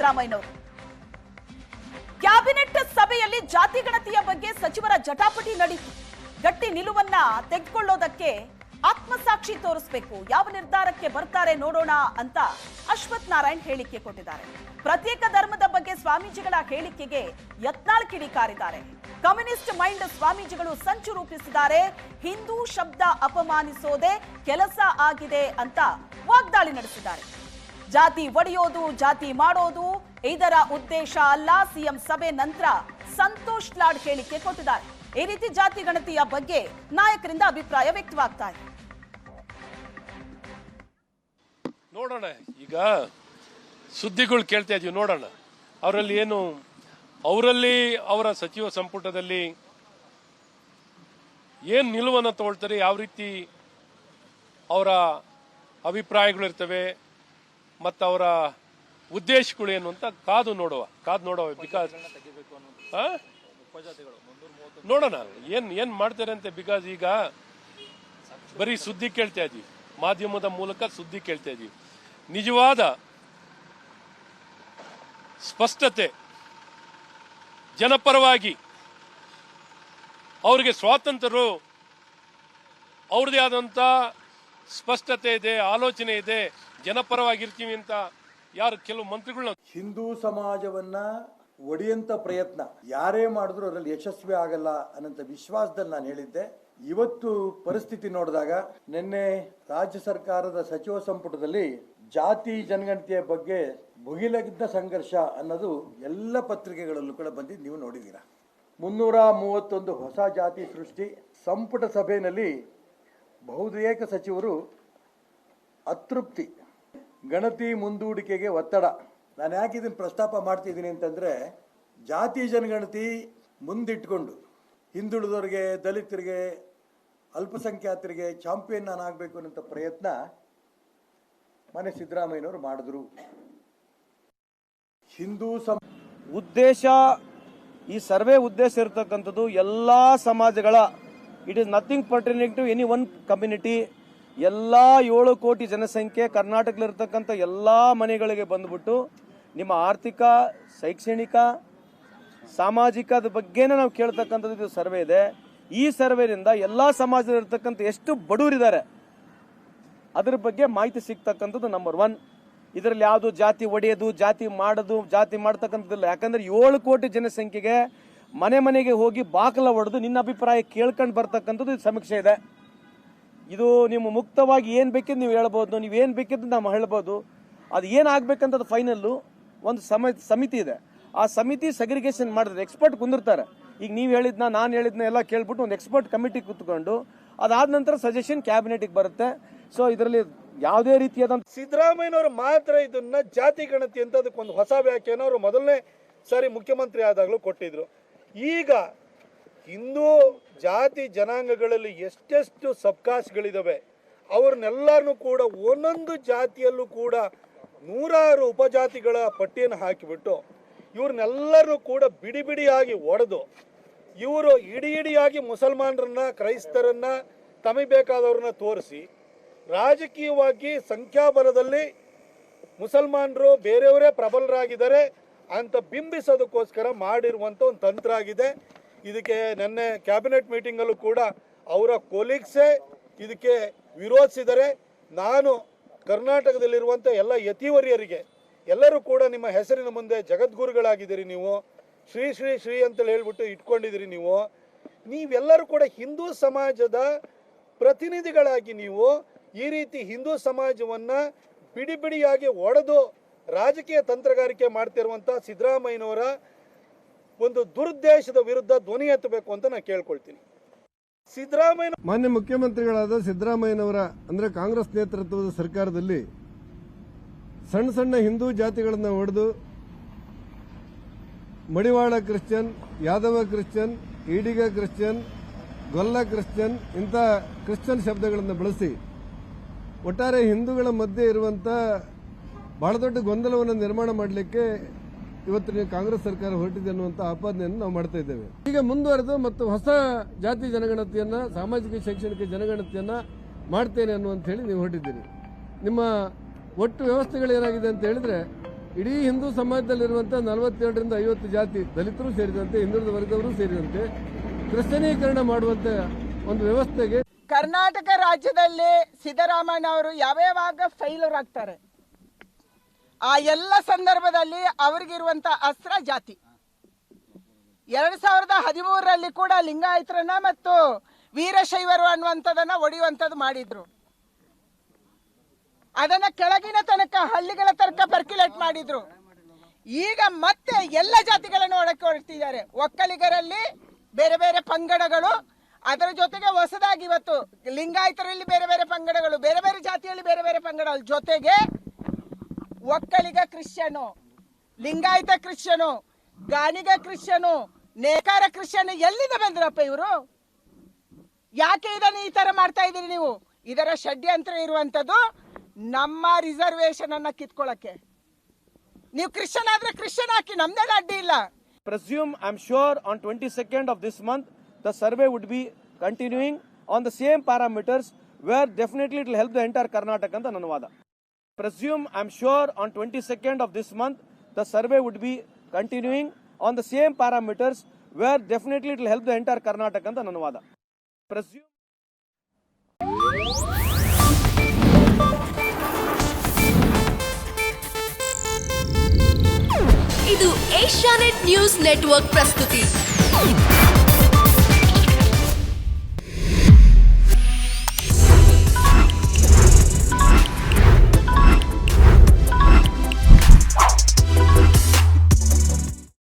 ಸಿದ್ದರಾಮಯ್ಯನವರು. ಕ್ಯಾಬಿನೆಟ್ ಸಭೆಯಲ್ಲಿ ಜಾತಿ ಗಣತಿಯ ಬಗ್ಗೆ ಸಚಿವರ ಜಟಾಪಟಿ ನಡೀತು. ಗಟ್ಟಿ ನಿಲುವನ್ನ ತೆಗೆದುಕೊಳ್ಳೋದಕ್ಕೆ ಆತ್ಮಸಾಕ್ಷಿ ತೋರಿಸಬೇಕು. ಯಾವ ನಿರ್ಧಾರಕ್ಕೆ ಬರ್ತಾರೆ ನೋಡೋಣ ಅಂತ ಅಶ್ವಥ್ ನಾರಾಯಣ್ ಹೇಳಿಕೆ ಕೊಟ್ಟಿದ್ದಾರೆ. ಪ್ರತ್ಯೇಕ ಧರ್ಮದ ಬಗ್ಗೆ ಸ್ವಾಮೀಜಿಗಳ ಹೇಳಿಕೆಗೆ ಯತ್ನಾಳ್ ಕಿಡಿಕಾರಿದ್ದಾರೆ. ಕಮ್ಯುನಿಸ್ಟ್ ಮೈಂಡ್ ಸ್ವಾಮೀಜಿಗಳು ಸಂಚು ರೂಪಿಸಿದ್ದಾರೆ. ಹಿಂದೂ ಶಬ್ದ ಅಪಮಾನಿಸೋದೇ ಕೆಲಸ ಆಗಿದೆ ಅಂತ ವಾಗ್ದಾಳಿ ನಡೆಸಿದ್ದಾರೆ. ಜಾತಿ ಒಡೆಯೋದು, ಜಾತಿ ಮಾಡೋದು, ಇದರ ಉದ್ದೇಶ ಅಲ್ಲ. ಸಿಎಂ ಸಭೆ ನಂತರ ಸಂತೋಷ್ ಲಾಡ್ ಹೇಳಿಕೆ ಕೊಟ್ಟಿದ್ದಾರೆ. ಈ ರೀತಿ ಜಾತಿ ಗಣತಿಯ ಬಗ್ಗೆ ನಾಯಕರಿಂದ ಅಭಿಪ್ರಾಯ ವ್ಯಕ್ತವಾಗ್ತಾ ಇದೆ. ನೋಡೋಣ, ಈಗ ಸುದ್ದಿಗಳು ಕೇಳ್ತಾ ಇದೀವಿ, ನೋಡೋಣ. ಅವರಲ್ಲಿ ಏನು, ಅವರಲ್ಲಿ ಅವರ ಸಚಿವ ಸಂಪುಟದಲ್ಲಿ ಏನು ನಿಲುವನ್ನು ತಗೊಳ್ತಾರೆ, ಯಾವ ರೀತಿ ಅವರ ಅಭಿಪ್ರಾಯಗಳಿರ್ತವೆ ಮತ್ತು ಅವರ ಉದ್ದೇಶಗಳು ಏನು ಅಂತ ಕಾದು ನೋಡುವ ಕಾದು ನೋಡುವ ಬಿಕಾಸ್ ನೋಡೋಣ ಏನ್ ಏನ್ ಮಾಡ್ತಾರೆ ಅಂತ ಬಿಕಾಸ್ ಈಗ ಬರೀ ಸುದ್ದಿ ಕೇಳ್ತಾ ಇದೀವಿ ಮಾಧ್ಯಮದ ಮೂಲಕ ಸುದ್ದಿ ಕೇಳ್ತಾ ಇದೀವಿ ನಿಜವಾದ ಸ್ಪಷ್ಟತೆ ಜನಪರವಾಗಿ ಅವರಿಗೆ ಸ್ವಾತಂತ್ರ್ಯರು ಅವ್ರದೇ ಆದಂತ ಸ್ಪಷ್ಟತೆ ಇದೆ ಆಲೋಚನೆ ಇದೆ ಜನಪರವಾಗಿರ್ತೀವಿ ಅಂತ ಯಾರು ಕೆಲವು ಮಂತ್ರಿಗಳನ್ನ ಹಿಂದೂ ಸಮಾಜವನ್ನ ಒಡೆಯಂತ ಪ್ರಯತ್ನ. ಯಾರೇ ಮಾಡಿದ್ರು ಅದರಲ್ಲಿ ಯಶಸ್ವಿ ಆಗಲ್ಲ ಅನ್ನಂತ ವಿಶ್ವಾಸದಲ್ಲಿ ನಾನು ಹೇಳಿದ್ದೆ. ಇವತ್ತು ಪರಿಸ್ಥಿತಿ ನೋಡಿದಾಗ ನಿನ್ನೆ ರಾಜ್ಯ ಸರ್ಕಾರದ ಸಚಿವ ಸಂಪುಟದಲ್ಲಿ ಜಾತಿ ಜನಗಣತಿಯ ಬಗ್ಗೆ ಭುಗಿಲಗಿದ್ದ ಸಂಘರ್ಷ ಅನ್ನೋದು ಎಲ್ಲ ಪತ್ರಿಕೆಗಳಲ್ಲೂ ಕೂಡ ಬಂದಿದ್ದು ನೀವು ನೋಡಿದ್ದೀರಾ. ಮುನ್ನೂರ ಮೂವತ್ತೊಂದು ಹೊಸ ಜಾತಿ ಸೃಷ್ಟಿ. ಸಂಪುಟ ಸಭೆಯಲ್ಲಿ ಬಹುತೇಕ ಸಚಿವರು ಅತೃಪ್ತಿ. ಗಣತಿ ಮುಂದೂಡಿಕೆಗೆ ಒತ್ತಡ. ನಾನು ಯಾಕೆ ಇದನ್ನು ಪ್ರಸ್ತಾಪ ಮಾಡ್ತಿದ್ದೀನಿ ಅಂತಂದರೆ, ಜಾತಿ ಜನಗಣತಿ ಮುಂದಿಟ್ಕೊಂಡು ಹಿಂದುಳಿದವರಿಗೆ, ದಲಿತರಿಗೆ, ಅಲ್ಪಸಂಖ್ಯಾತರಿಗೆ ಚಾಂಪಿಯನ್ ನಾನು ಆಗಬೇಕು ಅನ್ನೋಂಥ ಪ್ರಯತ್ನ ಮನೆ ಸಿದ್ದರಾಮಯ್ಯನವರು ಮಾಡಿದ್ರು. ಹಿಂದೂ ಸಮ, ಉದ್ದೇಶ, ಈ ಸರ್ವೆ ಉದ್ದೇಶ ಇರತಕ್ಕಂಥದ್ದು ಎಲ್ಲ ಸಮಾಜಗಳ, it is nothing pertaining to any one community ಎಲ್ಲಾ ಏಳು ಕೋಟಿ ಜನಸಂಖ್ಯೆ ಕರ್ನಾಟಕದಲ್ಲಿರ್ತಕ್ಕಂಥ ಎಲ್ಲಾ ಮನೆಗಳಿಗೆ ಬಂದ್ಬಿಟ್ಟು ನಿಮ್ಮ ಆರ್ಥಿಕ, ಶೈಕ್ಷಣಿಕ, ಸಾಮಾಜಿಕದ ಬಗ್ಗೆನೇ ನಾವು ಕೇಳ್ತಕ್ಕಂಥದ್ದು ಇದು ಸರ್ವೆ ಇದೆ. ಈ ಸರ್ವೆನಿಂದ ಎಲ್ಲಾ ಸಮಾಜದಲ್ಲಿರ್ತಕ್ಕಂಥ ಎಷ್ಟು ಬಡವರಿದ್ದಾರೆ ಅದ್ರ ಬಗ್ಗೆ ಮಾಹಿತಿ ಸಿಗ್ತಕ್ಕಂಥದ್ದು ನಂಬರ್ ಒನ್ ಇದರಲ್ಲಿ ಯಾವುದು ಜಾತಿ ಒಡೆಯೋದು, ಜಾತಿ ಮಾಡೋದು, ಜಾತಿ ಮಾಡ್ತಕ್ಕಂಥದ್ದಿಲ್ಲ. ಯಾಕಂದ್ರೆ ಏಳು ಕೋಟಿ ಜನಸಂಖ್ಯೆಗೆ ಮನೆ ಮನೆಗೆ ಹೋಗಿ ಬಾಕಲ ಹೊಡೆದು ನಿನ್ನ ಅಭಿಪ್ರಾಯ ಕೇಳ್ಕೊಂಡು ಬರ್ತಕ್ಕಂಥದ್ದು ಸಮೀಕ್ಷೆ ಇದೆ. ಇದು ನಿಮ್ಮ ಮುಕ್ತವಾಗಿ ಏನು ಬೇಕಿದ್ದು ನೀವು ಹೇಳ್ಬೋದು, ನೀವು ಏನು ಬೇಕಿದ್ದು ನಾವು ಹೇಳ್ಬೋದು. ಅದು ಏನಾಗಬೇಕಂತದ್ದು ಫೈನಲ್ಲು ಒಂದು ಸಮ, ಸಮಿತಿ ಇದೆ. ಆ ಸಮಿತಿ ಸೆಗ್ರಿಗೇಷನ್ ಮಾಡಿದ್ರೆ ಎಕ್ಸ್ಪರ್ಟ್ ಕುಂದಿರ್ತಾರೆ. ಈಗ ನೀವು ಹೇಳಿದ್ನ, ನಾನು ಹೇಳಿದ್ನ ಎಲ್ಲ ಕೇಳ್ಬಿಟ್ಟು ಒಂದು ಎಕ್ಸ್ಪರ್ಟ್ ಕಮಿಟಿ ಕೂತ್ಕೊಂಡು ಅದಾದ ನಂತರ ಸಜೆಷನ್ ಕ್ಯಾಬಿನೆಟ್ಗೆ ಬರುತ್ತೆ. ಸೊ ಇದರಲ್ಲಿ ಯಾವುದೇ ರೀತಿಯಾದಂಥ ಸಿದ್ದರಾಮಯ್ಯನವರು ಮಾತ್ರ ಇದನ್ನ ಜಾತಿ ಗಣತಿ ಅಂತ ಅದಕ್ಕೆ ಒಂದು ಹೊಸ ವ್ಯಾಖ್ಯಾನ ಅವರು ಮೊದಲನೇ ಸಾರಿ ಮುಖ್ಯಮಂತ್ರಿ ಆದಾಗಲೂ ಕೊಟ್ಟಿದ್ರು. ಈಗ ಹಿಂದೂ ಜಾತಿ ಜನಾಂಗಗಳಲ್ಲಿ ಎಷ್ಟೆಷ್ಟು ಸಬ್ಕಾಸ್ಗಳಿದ್ದಾವೆ ಅವ್ರನ್ನೆಲ್ಲರನ್ನೂ ಕೂಡ ಒಂದೊಂದು ಜಾತಿಯಲ್ಲೂ ಕೂಡ ನೂರಾರು ಉಪಜಾತಿಗಳ ಪಟ್ಟಿಯನ್ನು ಹಾಕಿಬಿಟ್ಟು ಇವ್ರನ್ನೆಲ್ಲರೂ ಕೂಡ ಬಿಡಿ ಬಿಡಿಯಾಗಿ ಒಡೆದು ಇವರು ಇಡಿ ಇಡಿಯಾಗಿ ಮುಸಲ್ಮಾನರನ್ನ, ಕ್ರೈಸ್ತರನ್ನ ತಮಗೆ ಬೇಕಾದವ್ರನ್ನ ತೋರಿಸಿ ರಾಜಕೀಯವಾಗಿ ಸಂಖ್ಯಾಬಲದಲ್ಲಿ ಮುಸಲ್ಮಾನರು ಬೇರೆಯವರೇ ಪ್ರಬಲರಾಗಿದ್ದಾರೆ ಅಂತ ಬಿಂಬಿಸೋದಕ್ಕೋಸ್ಕರ ಮಾಡಿರುವಂಥ ಒಂದು ತಂತ್ರ ಆಗಿದೆ. ಇದಕ್ಕೆ ನಿನ್ನೆ ಕ್ಯಾಬಿನೆಟ್ ಮೀಟಿಂಗಲ್ಲೂ ಕೂಡ ಅವರ ಕೊಲೀಗ್ಸೇ ಇದಕ್ಕೆ ವಿರೋಧಿಸಿದರೆ ನಾನು ಕರ್ನಾಟಕದಲ್ಲಿರುವಂಥ ಎಲ್ಲ ಯತಿವರಿಯರಿಗೆ, ಎಲ್ಲರೂ ಕೂಡ ನಿಮ್ಮ ಹೆಸರಿನ ಮುಂದೆ ಜಗದ್ಗುರುಗಳಾಗಿದ್ದೀರಿ ನೀವು, ಶ್ರೀ ಶ್ರೀ ಶ್ರೀ ಅಂತೇಳಿ ಹೇಳ್ಬಿಟ್ಟು ಇಟ್ಕೊಂಡಿದ್ದೀರಿ ನೀವು, ನೀವೆಲ್ಲರೂ ಕೂಡ ಹಿಂದೂ ಸಮಾಜದ ಪ್ರತಿನಿಧಿಗಳಾಗಿ ನೀವು ಈ ರೀತಿ ಹಿಂದೂ ಸಮಾಜವನ್ನ ಬಿಡಿ ಬಿಡಿಯಾಗಿ ಒಡೆದು ರಾಜಕೀಯ ತಂತ್ರಗಾರಿಕೆ ಮಾಡ್ತಿರುವಂಥ ಸಿದ್ದರಾಮಯ್ಯನವರ ಒಂದು ದುರುದ್ದೇಶದ ವಿರುದ್ಧ ಧ್ವನಿ ಎತ್ತಬೇಕು ಅಂತ ನಾನು ಕೇಳ್ಕೊಳ್ತೀನಿ. ಸಿದ್ದರಾಮಯ್ಯ ಮಾನ್ಯ ಮುಖ್ಯಮಂತ್ರಿಗಳಾದ ಸಿದ್ದರಾಮಯ್ಯನವರ, ಅಂದ್ರೆ ಕಾಂಗ್ರೆಸ್ ನೇತೃತ್ವದ ಸರ್ಕಾರದಲ್ಲಿ ಸಣ್ಣ ಸಣ್ಣ ಹಿಂದೂ ಜಾತಿಗಳನ್ನು ಒಡೆದು Madivala Christian, Yadava Christian, Ediga Christian, Golla Christian ಇಂಥ ಕ್ರಿಶ್ಚಿಯನ್ ಶಬ್ದಗಳನ್ನು ಬಳಸಿ ಒಟ್ಟಾರೆ ಹಿಂದೂಗಳ ಮಧ್ಯೆ ಇರುವಂಥ ಬಹಳ ದೊಡ್ಡ ಗೊಂದಲವನ್ನು ನಿರ್ಮಾಣ ಮಾಡಲಿಕ್ಕೆ ಇವತ್ತು ನೀವು ಕಾಂಗ್ರೆಸ್ ಸರ್ಕಾರ ಹೊರಟಿದೆ ಅನ್ನುವಂಥ ಆಪಾದನೆಯನ್ನು ನಾವು ಮಾಡ್ತಾ ಇದ್ದೇವೆ. ಈಗ ಮುಂದುವರೆದು ಮತ್ತು ಹೊಸ ಜಾತಿ ಜನಗಣತಿಯನ್ನ, ಸಾಮಾಜಿಕ ಶೈಕ್ಷಣಿಕ ಜನಗಣತಿಯನ್ನ ಮಾಡ್ತೇನೆ ಅನ್ನುವಂತ ಹೇಳಿ ನೀವು ಹೊರಟಿದ್ದೀರಿ. ನಿಮ್ಮ ಒಟ್ಟು ವ್ಯವಸ್ಥೆಗಳು ಏನಾಗಿದೆ ಅಂತ ಹೇಳಿದ್ರೆ, ಇಡೀ ಹಿಂದೂ ಸಮಾಜದಲ್ಲಿರುವಂಥ ನಲವತ್ತೆರಡರಿಂದ ಐವತ್ತು ಜಾತಿ ದಲಿತರು ಸೇರಿದಂತೆ, ಹಿಂದುಳಿದ ವರ್ಗದವರು ಸೇರಿದಂತೆ ಕ್ರಿಶ್ಚನೀಕರಣ ಮಾಡುವಂತ ಒಂದು ವ್ಯವಸ್ಥೆಗೆ ಕರ್ನಾಟಕ ರಾಜ್ಯದಲ್ಲಿ ಸಿದ್ದರಾಮಯ್ಯ ಅವರು ಯಾವ್ಯಾವಾಗ ಫೈಲರ್ ಆಗ್ತಾರೆ? ಆ ಎಲ್ಲ ಸಂದರ್ಭದಲ್ಲಿ ಅವ್ರಿಗಿರುವಂತ ಅಸ್ತ್ರ ಜಾತಿ. ಎರಡ್ ಸಾವಿರದ ಹದಿಮೂರರಲ್ಲಿ ಕೂಡ ಲಿಂಗಾಯತರನ್ನ ಮತ್ತು ವೀರಶೈವರು ಅನ್ನುವಂಥದನ್ನ ಒಡೆಯುವಂಥದ್ದು ಮಾಡಿದ್ರು. ಅದನ್ನ ಕೆಳಗಿನ ತನಕ ಹಳ್ಳಿಗಳ ತನಕ ಪರ್ಕ್ಯುಲೇಟ್ ಮಾಡಿದ್ರು. ಈಗ ಮತ್ತೆ ಎಲ್ಲ ಜಾತಿಗಳನ್ನು ಒಳಕ್ಕೆ ಹೊರಟಿದ್ದಾರೆ ಒಕ್ಕಲಿಗರಲ್ಲಿ ಬೇರೆ ಬೇರೆ ಪಂಗಡಗಳು, ಅದರ ಜೊತೆಗೆ ಹೊಸದಾಗಿ ಇವತ್ತು ಲಿಂಗಾಯತರಲ್ಲಿ ಬೇರೆ ಬೇರೆ ಪಂಗಡಗಳು, ಬೇರೆ ಬೇರೆ ಜಾತಿಯಲ್ಲಿ ಬೇರೆ ಬೇರೆ ಪಂಗಡಗಳು ಜೊತೆಗೆ ಒಕ್ಕಲಿಗ ಕ್ರಿಶ್ಚಿಯನು, ಲಿಂಗಾಯತ ಕ್ರಿಶ್ಚಿಯನು ಗಾಣಿಗ ಕ್ರಿಶ್ಚಿಯನು, ನೇಕಾರ ಕ್ರಿಶ್ಚಿಯನ್ ಎಲ್ಲಿಂದ ಬಂದ್ರಪ್ಪ ಇವರು? ಯಾಕೆ ಇದನ್ನು ಈ ತರ ಮಾಡ್ತಾ ಇದ್ದೀರಿ ನೀವು? ಇದರ ಷಡ್ಯಂತ್ರ ಇರುವಂತದ್ದು ನಮ್ಮ ರಿಸರ್ವೇಶನ್ ಅನ್ನ ಕಿತ್ಕೊಳ್ಳಕ್ಕೆ. ನೀವು ಕ್ರಿಶ್ಚಿಯನ್ ಆದ್ರೆ ಕ್ರಿಶ್ಚಿಯನ್ ಹಾಕಿ, ನಮ್ದೇನ ಅಡ್ಡಿ ಇಲ್ಲ. Presume I am sure on 22nd of this month, the survey would be continuing on the same parameters where definitely it will help the entire Karnataka ಅಂತ ನನ್ನ ವಾದ. presume i'm sure on 22nd of this month the survey would be continuing on the same parameters where definitely it will help the entire karnataka ಅಂತ ನನ್ನ ವಾದ presume ಇದು Asianet news network ಪ್ರಸ್ತುತಿ